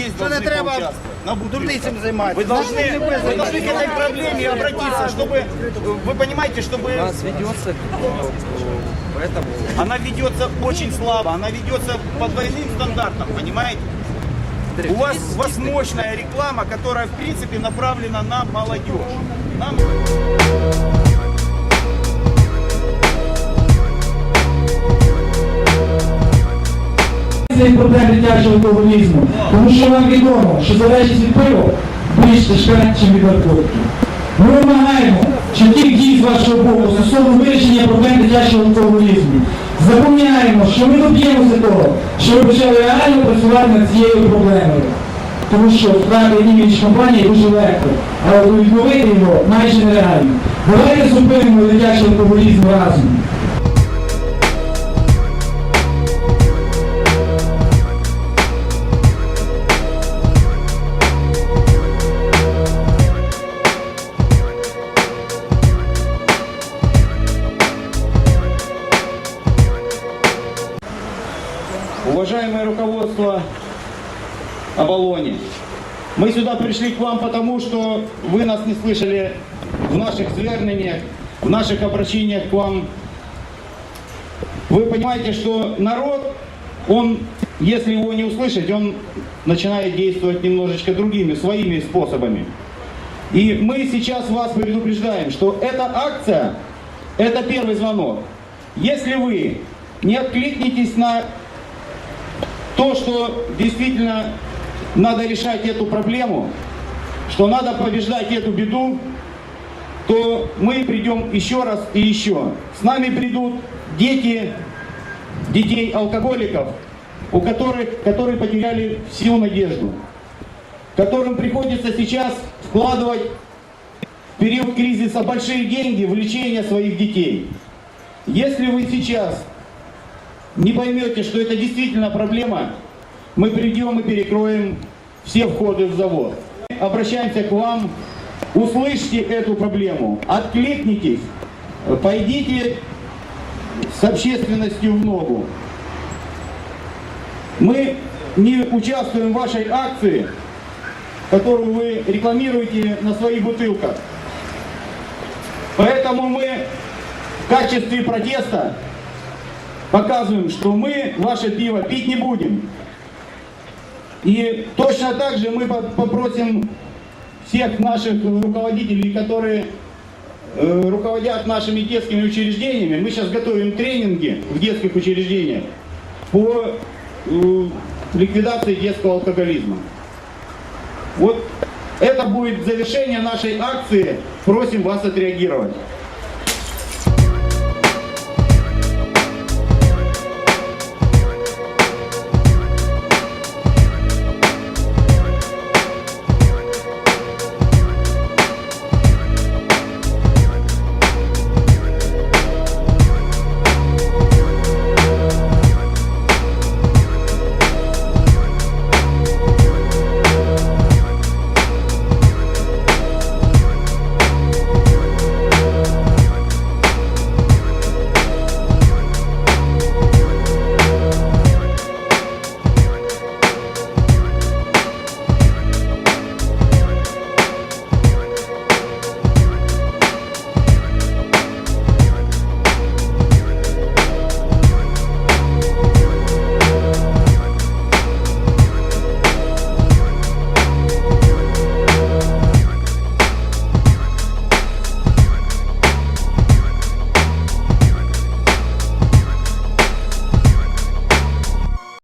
здесь Що не должны треба поучаствовать. На бутылках. дурницям займатися. Вы должны, вы должны к этой проблеме обратиться, чтобы, вы понимаете, чтобы У нас ведется, поэтому она ведется очень слабо, она ведется по двойным стандартам, понимаете? У вас, у вас мощная реклама, которая в принципе направлена на молодежь. Нам... проблем дитячого алкоголізму, тому що вам відомо, що залежність від пива більш тяжка, ніж від наркотиків. Ми вимагаємо чітких дій з вашого боку стосовно вирішення проблем дитячого алкоголізму. Запевняємо, що ми доб'ємося того, що ви почали реально працювати над цією проблемою. Тому що втрати імідж компанії дуже легко, але відновити його майже нереально. Давайте зупинимо дитячий алкоголізм разом. Уважаемое руководство Оболони, мы сюда пришли к вам потому, что вы нас не слышали в наших звернениях, в наших обращениях к вам. Вы понимаете, что народ, он, если его не услышать, он начинает действовать немножечко другими, своими способами. И мы сейчас вас предупреждаем, что эта акция, это первый звонок. Если вы не откликнетесь на то, что действительно надо решать эту проблему, что надо побеждать эту беду, то мы придем еще раз и еще. С нами придут дети, детей алкоголиков, у которых, которые потеряли всю надежду, которым приходится сейчас вкладывать в период кризиса большие деньги в лечение своих детей. Если вы сейчас не поймете, что это действительно проблема, мы придем и перекроем все входы в завод. Обращаемся к вам, услышьте эту проблему, откликнитесь, пойдите с общественностью в ногу. Мы не участвуем в вашей акции, которую вы рекламируете на своих бутылках. Поэтому мы в качестве протеста показываем, что мы ваше пиво пить не будем. И точно так же мы по- попросим всех наших руководителей, которые э, руководят нашими детскими учреждениями, мы сейчас готовим тренинги в детских учреждениях по э, ликвидации детского алкоголизма. Вот это будет завершение нашей акции. Просим вас отреагировать.